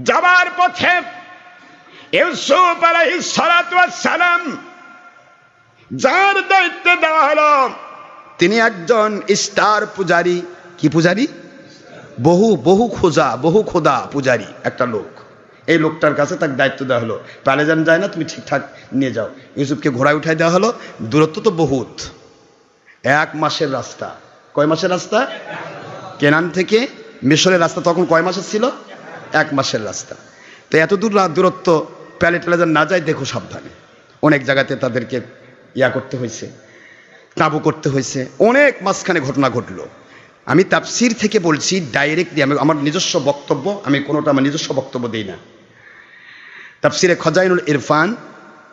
যাবার পথে সালাম যার দায়িত্ব দেওয়া হলো, তিনি একজন স্টার পূজারি। কি পূজারি? বহু বহু খোঁজা, বহু খোদা পূজারি একটা লোক। এই লোকটার কাছে তার দায়িত্ব দেওয়া হলো। পালে যান যায় না, তুমি ঠিকঠাক নিয়ে যাও। ইউসুফকে ঘোড়ায় উঠাই দেওয়া হলো। দূরত্ব তো বহুত। এক মাসের রাস্তা। কয় মাসের রাস্তা? কেনান থেকে মিশরের রাস্তা তখন কয় মাসের ছিল? এক মাসের রাস্তা। তো এত দূর দূরত্ব প্যালে ট্যালে যেন না যায় দেখো সাবধানে। অনেক জায়গাতে তাদেরকে ইয়া করতে হয়েছে কাবু করতে হয়েছে। অনেক মাঝখানে ঘটনা ঘটলো। আমি তাফসির থেকে বলছি ডাইরেক্টলি আমি আমার নিজস্ব বক্তব্য আমি কোনোটা আমার নিজস্ব বক্তব্য দিই না। তাপসিরে খজাইনুল ইরফান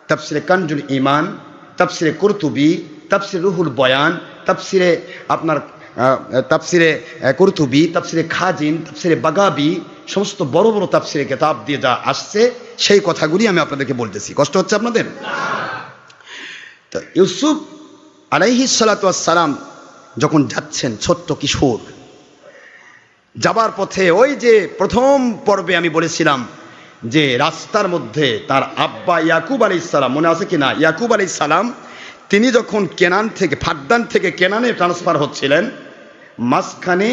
তাফসিরে কানজুল ইমান তাফসিরে কুরতুবি তাফসিরে রুহুল বয়ান তাফসিরে আপনার আহ, কুরতুবি খাজিন তাফসিরে বাগাবি সমস্ত বড় বড় তাফসিরে কেতাব দিয়ে যা আসছে, সেই কথাগুলি আমি আপনাদেরকে বলতেছি। কষ্ট হচ্ছে আপনাদের? তো ইউসুফ আলাইহি সালাম যখন যাচ্ছেন ছোট্ট কিশোর, যাবার পথে ওই যে প্রথম পর্বে আমি বলেছিলাম যে রাস্তার মধ্যে তার আব্বা ইয়াকুব আলী সালাম, মনে আছে কি না ইয়াকুব আলী সালাম, তিনি যখন কেনান থেকে ফাড্ডান থেকে কেনানে ট্রান্সফার হচ্ছিলেন, মাঝখানে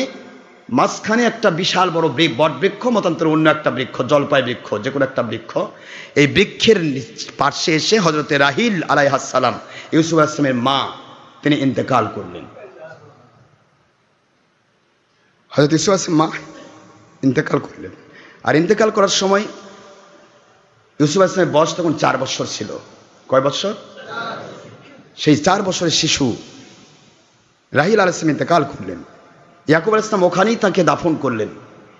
মাঝখানে একটা বিশাল বড় বৃক্ষ বট বৃক্ষ মতান্তর অন্য একটা বৃক্ষ, জলপাই বৃক্ষ, যে কোনো একটা বৃক্ষ। এই বৃক্ষের পার্শ্বে এসে হজরতে রাহিল আলাইহাসালাম ইউসুফ আসলামের মা, তিনি ইন্তেকাল করলেন। হজরত ইউসুফ আসলাম মা ইন্তেকাল করলেন। আর ইন্তেকাল করার সময় ইউসুফ আসলামের বয়স তখন চার বছর ছিল। কয় বছর? সেই চার বছরের শিশু রাহিল আল ইসলাম ইন্তেকাল করলেন। ইয়াকুব আল ইসলাম ওখানেই তাকে দাফন করলেন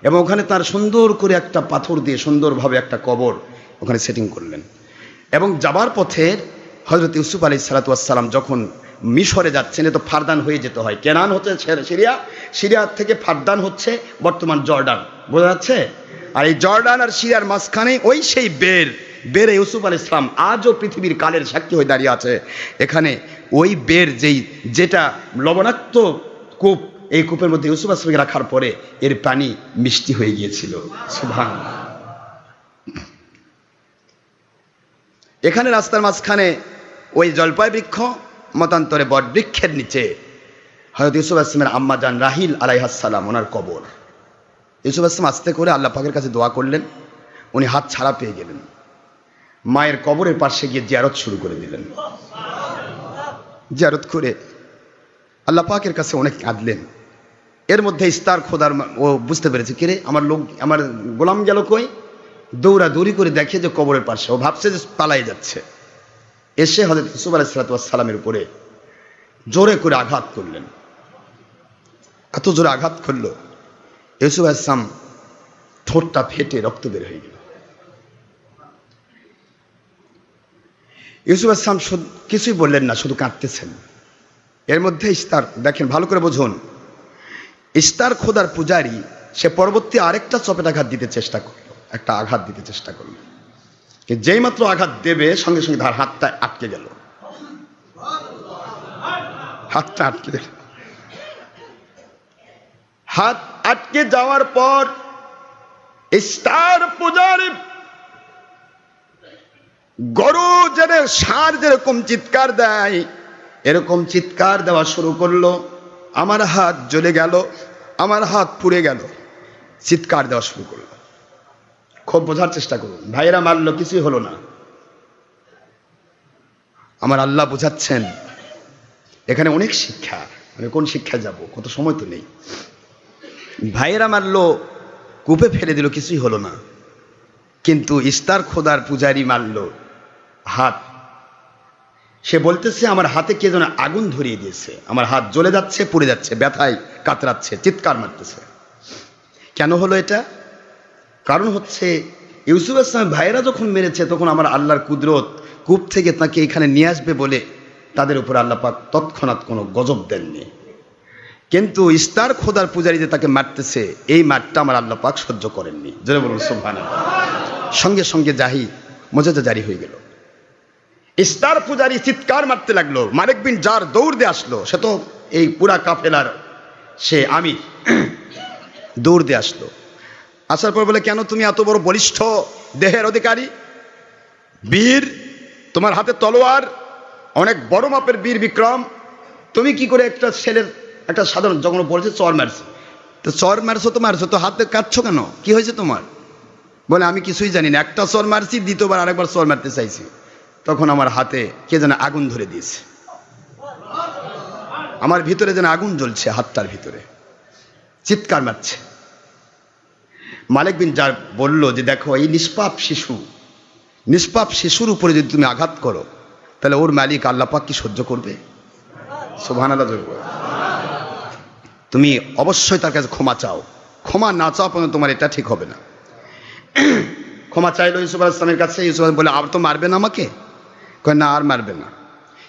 এবং ওখানে তার সুন্দর করে একটা পাথর দিয়ে সুন্দরভাবে একটা কবর ওখানে সেটিং করলেন। এবং যাবার পথে হজরত ইউসুফ আলী সালাতাম যখন মিশরে যাচ্ছেন, এ তো ফারদান হয়ে যেতে হয়। কেনান হচ্ছে সিরিয়া সিরিয়া থেকে ফারদান হচ্ছে বর্তমান জর্ডান। বোঝা যাচ্ছে? আর এই জর্ডান আর সিরিয়ার মাঝখানে ওই সেই বের বের ইউসুফ আল ইসলাম আজও পৃথিবীর কালের সাক্ষী হয়ে দাঁড়িয়ে আছে। এখানে ওই বের যেই, যেটা লবণাক্ত কূপ এই কূপের মধ্যে ইউসুফ আসলামকে রাখার পরে এর পানি মিষ্টি হয়ে গিয়েছিল। সুভান এখানে রাস্তার মাঝখানে ওই জলপাই বৃক্ষ মতান্তরে বট বৃক্ষের নিচে হয়তো ইউসুফ আসলামের আম্মা যান রাহিল আলাইহাসালাম ওনার কবর। ইউসুফ আসলাম আস্তে করে আল্লাহ পাকের কাছে দোয়া করলেন, উনি হাত ছাড়া পেয়ে গেলেন। মায়ের কবরের পাশে গিয়ে জিয়ারত শুরু করে দিলেন। জিয়ারত করে আল্লাহ পাকের কাছে অনেক কাঁদলেন। এর মধ্যে ইস্তার খোদার ও বুঝতে পেরেছে, কিরে, আমার লোক, আমার গোলাম গেল কই? দৌড়া দৌড়ি করে দেখে যে কবরের পাশে, ও ভাবছে যে পালাই যাচ্ছে। এসে হজরত ইসুফ আলাইসালামের উপরে জোরে করে আঘাত করলেন। এত জোরে আঘাত করল, ইউসুফ আসলাম ঠোঁটটা ফেটে রক্ত বের হয়ে গেল। ইউসুফ আসলাম কিছুই বললেন না, শুধু কাঁদতেছেন। এর মধ্যে ইস্তার, দেখেন, ভালো করে বুঝুন। ইস্তার খোদার পূজারি, সে পরবর্তী আরেকটা চপেট আঘাত দিতে চেষ্টা করল, একটা আঘাত দিতে চেষ্টা করল। যেই মাত্র আঘাত দেবে, সঙ্গে সঙ্গে তার হাতটা আটকে গেল। হাতটা আটকে গেল। হাত আটকে যাওয়ার পর ইস্তার পূজারি গরু যেন সার যেরকম চিৎকার দেয়, এরকম চিৎকার দেওয়া শুরু করল। আমার হাত জ্বলে গেল। আমার হাত পুড়ে গেল। চিৎকার দেওয়া শুরু করল। খুব বোঝার চেষ্টা করুন। ভাইয়েরা মারলো, কিছুই হলো না। আমার আল্লাহ বোঝাচ্ছেন, এখানে অনেক শিক্ষা। আমি কোন শিক্ষায় যাব? কত সময় তো নেই। ভাইয়েরা মারলো, কূপে ফেলে দিল, কিছুই হলো না। কিন্তু ইস্তার খোদার পূজারি মারলো, হাত সে বলতেছে, আমার হাতে কে যেন আগুন ধরিয়ে দিয়েছে। আমার হাত জ্বলে যাচ্ছে, পুড়ে যাচ্ছে, ব্যথায় কাতরাচ্ছে, চিৎকার মারতেছে। কেন হলো এটা? কারণ হচ্ছে, ইউসুফ ইসলামের ভাইয়েরা যখন মেরেছে, তখন আমার আল্লাহর কুদরত কূপ থেকে তাকে এখানে নিয়ে আসবে বলে তাদের উপর আল্লাহ পাক তৎক্ষণাৎ কোনো গজব দেননি। কিন্তু ইস্তার খোদার পূজারী যে তাকে মারতেছে, এই মারটা আমার আল্লাহ পাক সহ্য করেননি। জোরে বলুন সোভানা সঙ্গে সঙ্গে জাহি মজাজা জারি হয়ে গেল। ইস্তার পূজারি চিৎকার মারতে লাগল। মালিক বিন যার দৌড় দিয়ে আসলো, সে তো এই পুরা কাফেলার সে, আমি দৌড় দিয়ে আসলো। আসার পর বলে, কেন তুমি এত বড় বলিষ্ঠ দেহের অধিকারী? বীর, তোমার হাতে তলোয়ার, অনেক বড় মাপের বীর বিক্রম, তুমি কি করে একটা ছেলের, একটা সাধারণ যখন বলছে চর মারছে? তো চর মারছো তো মারছো তো, হাতে কাটছো কেন? কি হয়েছে তোমার? বলে, আমি কিছুই জানি না, একটা চর মারছি, দ্বিতীয়বার আরেকবার চর মারতে চাইছি। তখন আমার হাতে কে যেন আগুন ধরে দিয়েছে। আমার ভিতরে যেন আগুন জ্বলছে হাতটার ভিতরে। চিৎকার মারছে। মালিক বিন যার বলল যে, দেখো, এই নিষ্পাপ শিশু, নিষ্পাপ শিশুর উপরে যদি তুমি আঘাত করো, তাহলে ওর মালিক আল্লাহ পাক কি সহ্য করবে? সোভান আল্লাহ। তুমি অবশ্যই তার কাছে ক্ষমা চাও। ক্ষমা না চাও পর্যন্ত তোমার এটা ঠিক হবে না। ক্ষমা চাইলো ইউসুফ আল ইসলামের কাছে। ইউসুফ বলে আর তো মারবে না আমাকে? কয়, না, আর মারবে না।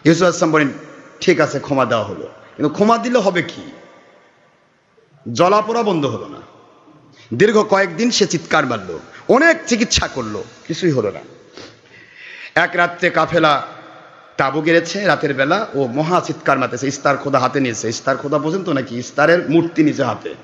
ইউসুফ আল ইসলাম বলেন, ঠিক আছে, ক্ষমা দেওয়া হলো। কিন্তু ক্ষমা দিলে হবে কি? জলাপোড়া বন্ধ হলো না। দীর্ঘ কয়েকদিন সে চিৎকার মারলো, অনেক চিকিৎসা করল, কিছুই হলো না। এক রাত্রে কাফেলা তাবু গেড়েছে, রাতের বেলা ও মহা চিৎকার মারতেছে, ইস্তার খোদা হাতে নিয়েছে। ইস্তার খোদা বোঝেন তো নাকি ইস্তারের মূর্তি নিচে হাতে।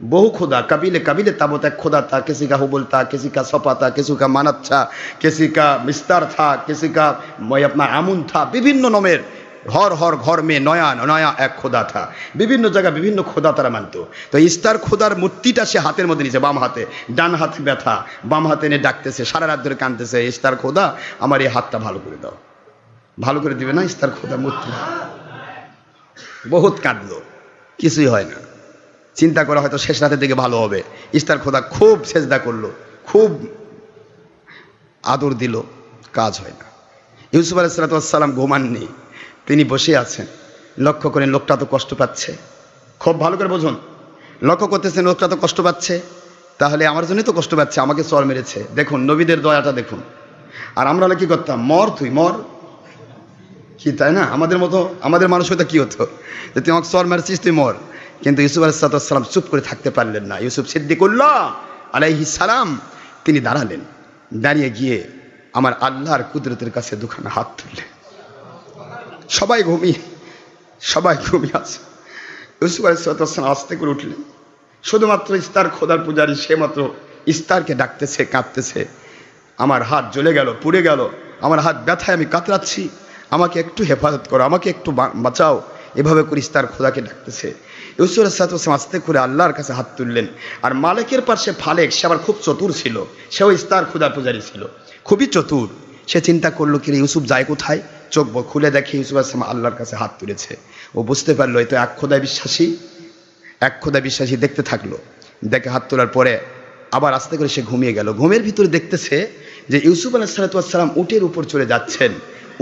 বহু খোদা কাবিলে কাবিলে তাবত এক খোদা था किसी का हुबुल था किसी का सपा था किसी का मानत था किसी का मिस्तार था किसी का মই আপনার আমুন था বিভিন্ন নামের হর হর ঘর মে নয়া নয়া এক খোদা থা বিভিন্ন জায়গায় বিভিন্ন খোদা তারা মানতো তো ইস্তার খোদার মূর্তিটা সে হাতের মধ্যে নিচে বাম হাতে ডান হাতে ব্যথা বাম হাতে এনে ডাকতেছে সারা রাত ধরে কাঁদতেছে ইস্তার খোদা আমার এই হাতটা ভালো করে দাও ভালো করে দিবে না ইস্তার খোদা মূর্তি বহুত কাঁদলো কিছুই হয় না চিন্তা করা হয়তো শেষ রাতের দিকে ভালো হবে। ইস্তার খোদা খুব সেজদা করল, খুব আদর দিল, কাজ হয় না। ইউসুফ আলাইসালাতাম ঘুমাননি, তিনি বসে আছেন। লক্ষ্য করেন লোকটা তো কষ্ট পাচ্ছে। খুব ভালো করে বুঝুন, লক্ষ্য করতেছেন লোকটা তো কষ্ট পাচ্ছে। তাহলে আমার জন্যই তো কষ্ট পাচ্ছে, আমাকে চর মেরেছে। দেখুন, নবীদের দয়াটা দেখুন। আর আমরা হলে কি করতাম, মর তুই, মর। কি, তাই না? আমাদের মতো, আমাদের মানুষ হয়তো কি হতো? যে তুই আমাকে চর মেরেছিস, তুই মর। কিন্তু ইউসুফ আলাইসালাম চুপ করে থাকতে পারলেন না। ইউসুফ সিদ্দিকুল্লাহ আলাইহি সালাম তিনি দাঁড়ালেন, দাঁড়িয়ে গিয়ে আমার আল্লাহর কুদরতের কাছে দুখানা হাত তুললেন। সবাই ঘুমিয়ে সবাই ঘুমিয়ে আছে। ইউসুফ আলাইসালাম আস্তে করে উঠলেন। শুধুমাত্র ইস্তার খোদার পূজারি, সে মাত্র ইস্তারকে ডাকতেছে, কাঁদতেছে। আমার হাত জ্বলে গেল, পুড়ে গেল। আমার হাত ব্যথায় আমি কাতরাচ্ছি। আমাকে একটু হেফাজত করো, আমাকে একটু বাঁচাও। এভাবে করে ইস্তার খোদাকে ডাকতেছে। ইউসুফ সালাম আস্তে করে আল্লাহর কাছে হাত তুললেন। আর মালিকের পাশে ফালেক, সে আবার খুব চতুর ছিল। সেও ইস্তার খোদার পূজারি ছিল। খুবই চতুর। সে চিন্তা করল কি ইউসুফ, যায় কোথায়? চোখ খুলে দেখে ইউসুফ আসলাম আল্লাহর কাছে হাত তুলেছে। ও বুঝতে পারল এই তো এক খোদায় বিশ্বাসী। এক খোদা বিশ্বাসী দেখতে থাকল। দেখে হাত তোলার পরে আবার আস্তে করে সে ঘুমিয়ে গেল। ঘুমের ভিতরে দেখতেছে যে ইউসুফ আলাহ সালাতাম উটের উপর চলে যাচ্ছেন।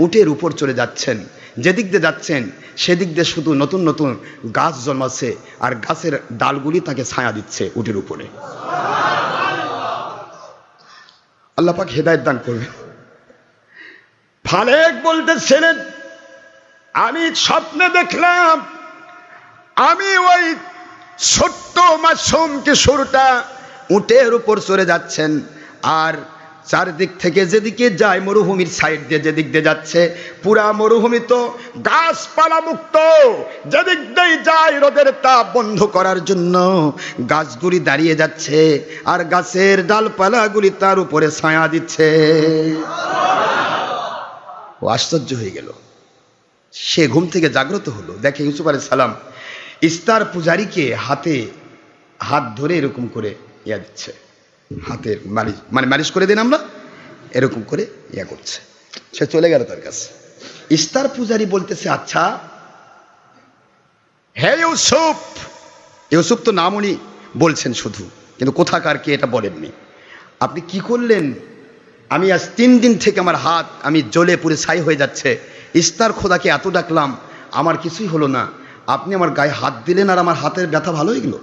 উটের উপর চলে যাচ্ছেন। যেদিক দিয়ে যাচ্ছেন, সেদিক দিয়ে শুধু নতুন নতুন গাছ জন্মাচ্ছে আর গাছের ডালগুলি তাকে ছায়া দিচ্ছে উটের উপরে। আল্লাহ পাক হেদায়ত দান করবে ফালেক বলতেছিলেন আমি স্বপ্নে দেখলাম, আমি ওই ছোট্ট মাসুম কিশোরটা উটের উপর চড়ে যাচ্ছেন আর চারদিক থেকে যেদিকে যায় মরুভূমির সাইড দিয়ে যেদিক দিয়ে যাচ্ছে, পুরা মরুভূমি তো গাছপালা মুক্ত। যেদিক দিয়ে যায় রোদের তাপ বন্ধ করার জন্য গাছগুলি দাঁড়িয়ে যাচ্ছে আর গাছের ডালপালাগুলি তার উপরে ছায়া দিচ্ছে। ও আশ্চর্য হয়ে গেল। সে ঘুম থেকে জাগ্রত হলো। দেখে ইউসুফ আলাই সালাম ইস্তার পূজারীকে হাতে হাত ধরে এরকম করে ইয়া দিচ্ছে। হাতের মালিশ মানে মালিশ করে দিন আমরা। এরকম করে ইয়া করছে। সে চলে গেল তার কাছে। ইস্তার পূজারী বলতেছে আচ্ছা। হে ইউসুফ! ইউসুফ তো নাম উনি বলছেন শুধু, কিন্তু কোথাকার কে এটা বলেননি। আপনি কি করলেন? আমি আজ তিন দিন থেকে আমার হাত, আমি জ্বলে পুরে ছাই হয়ে যাচ্ছে। ইস্তার খোদাকে এত ডাকলাম, আমার কিছুই হলো না। আপনি আমার গায়ে হাত দিলেন আর আমার হাতের ব্যথা ভালো হয়ে গেল?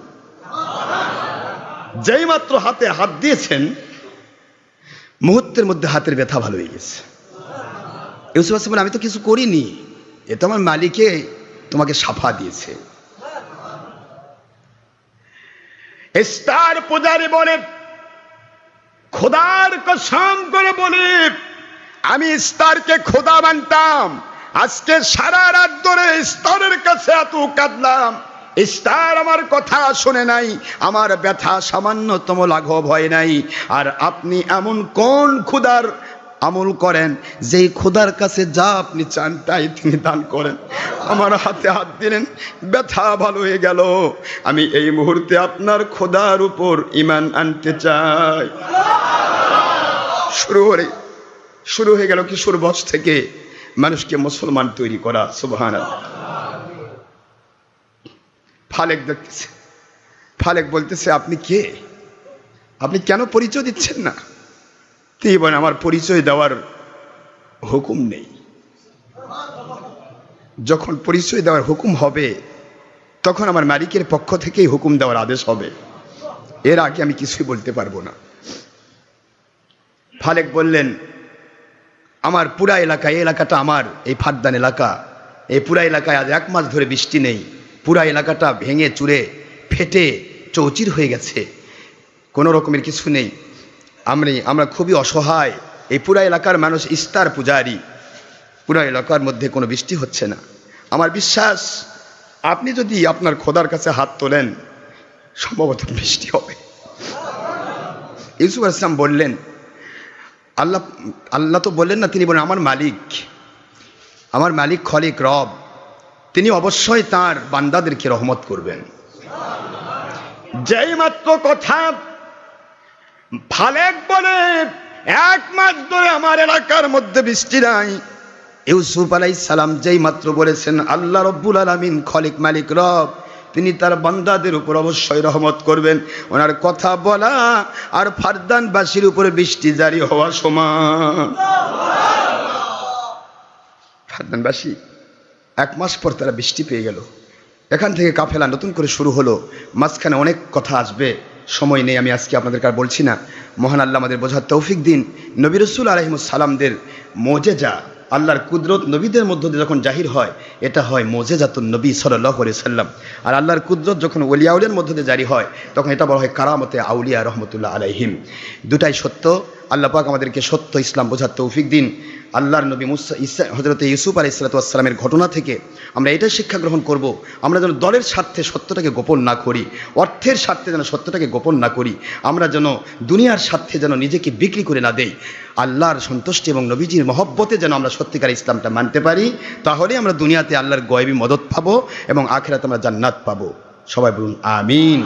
যেই মাত্র হাতে হাত দিয়েছেন, মুহূর্তের মধ্যে হাতের ব্যথা ভালো হয়ে গেছে। ইউসুফ আসলাম আমি তো কিছু করিনি। এ তো আমার মালিকে তোমাকে সাফা দিয়েছে। ইস্তার পূজারি বলে, খোদার কসম করে বলি, আমি ইস্তারকে খোদা মানতাম। আজকে সারা রাত ধরে স্তরের কাছে এত কাঁদলাম। স্টার আমার কথা শুনে নাই, আমার ব্যথা সামান্যতম লাঘব হয় নাই। আর আপনি এমন কোন ক্ষুদার আমল করেন, যেই খোদার কাছে যা আপনি চান তাই তিনি দান করেন। আমার হাতে হাত দিলেন, ব্যথা ভালো হয়ে গেল। আমি এই মুহূর্তে আপনার খোদার উপর ইমান আনতে চাই। শুরু হয়ে শুরু হয়ে গেল কিশোর বয়স থেকে মানুষকে মুসলমান তৈরি করা সুবহান ফালেক দেখতেছে। ফালেক বলতেছে, আপনি কে? আপনি কেন পরিচয় দিচ্ছেন না? তিনি বলেন আমার পরিচয় দেওয়ার হুকুম নেই। যখন পরিচয় দেওয়ার হুকুম হবে, তখন আমার মালিকের পক্ষ থেকেই হুকুম দেওয়ার আদেশ হবে। এর আগে আমি কিছুই বলতে পারব না। ফালেক বললেন, আমার পুরা এলাকা, এই এলাকাটা আমার, এই ফাদ্দান এলাকা। এই পুরা এলাকায় আজ এক মাস ধরে বৃষ্টি নেই। পুরা এলাকাটা ভেঙে, চুরে, ফেটে, চৌচির হয়ে গেছে। কোনো রকমের কিছু নেই। আমি আমরা খুবই অসহায়। এই পুরা এলাকার মানুষ ইস্তার পূজারি। পুরা এলাকার মধ্যে কোনো বৃষ্টি হচ্ছে না। আমার বিশ্বাস, আপনি যদি আপনার খোদার কাছে হাত তোলেন, সম্ভবত বৃষ্টি হবে। ইউসুফ ইসলাম বললেন, আল্লাহ আল্লাহ তো বললেন না, তিনি বলেন, আমার মালিক আমার মালিক খলিক রব। তিনি অবশ্যই তার বান্দাদেরকে রহমত করবেন। যেই মাত্র কথা ফালেক বলে, এক মাস ধরে আমার এলাকার মধ্যে বৃষ্টি নাই। ইউসুফ আলাই সালাম যেই মাত্র বলেছেন, আল্লাহ রব্বুল আলমিন, খলিক মালিক রব, তিনি তার বান্দাদের উপর অবশ্যই রহমত করবেন। ওনার কথা বলা আর ফারদানবাসীর উপরে বৃষ্টি জারি হওয়া সমান ফারদানবাসী এক মাস পর তারা বৃষ্টি পেয়ে গেল। এখান থেকে কাফেলা নতুন করে শুরু হলো। মাঝখানে অনেক কথা আসবে। সময় নেই, আমি আজকে আপনাদের কার বলছি না। মহান আল্লাহ আমাদের বোঝার তৌফিক দিন। নবী রসুল সালামদের মোজেজা, আল্লাহর কুদরত নবীদের মধ্য দিয়ে যখন জাহির হয়, এটা হয় মোজেজাতুন নবী সাল্লাহ সাল্লাম। আর আল্লাহর কুদরত যখন ওলিয়াউলের মধ্য দিয়ে জারি হয়, তখন এটা বলা হয় কারামতে আউলিয়া রহমতুল্লাহ আলাইহিম। দুটাই সত্য। আল্লাহ পাক আমাদেরকে সত্য ইসলাম বোঝার তৌফিক দিন। আল্লাহর নবী মুসা ইসা হজরত ইউসুফ আলাই সালাতামের ঘটনা থেকে আমরা এটাই শিক্ষা গ্রহণ করব, আমরা যেন দলের স্বার্থে সত্যটাকে গোপন না করি, অর্থের স্বার্থে যেন সত্যটাকে গোপন না করি, আমরা যেন দুনিয়ার স্বার্থে যেন নিজেকে বিক্রি করে না দেই। আল্লাহর সন্তুষ্টি এবং নবীজির মহব্বতে যেন আমরা সত্যিকার ইসলামটা মানতে পারি তাহলে আমরা দুনিয়াতে আল্লাহর গয়বী মদত পাবো এবং আখেরাতে আমরা জান্নাত পাবো। সবাই বলুন, আমিন।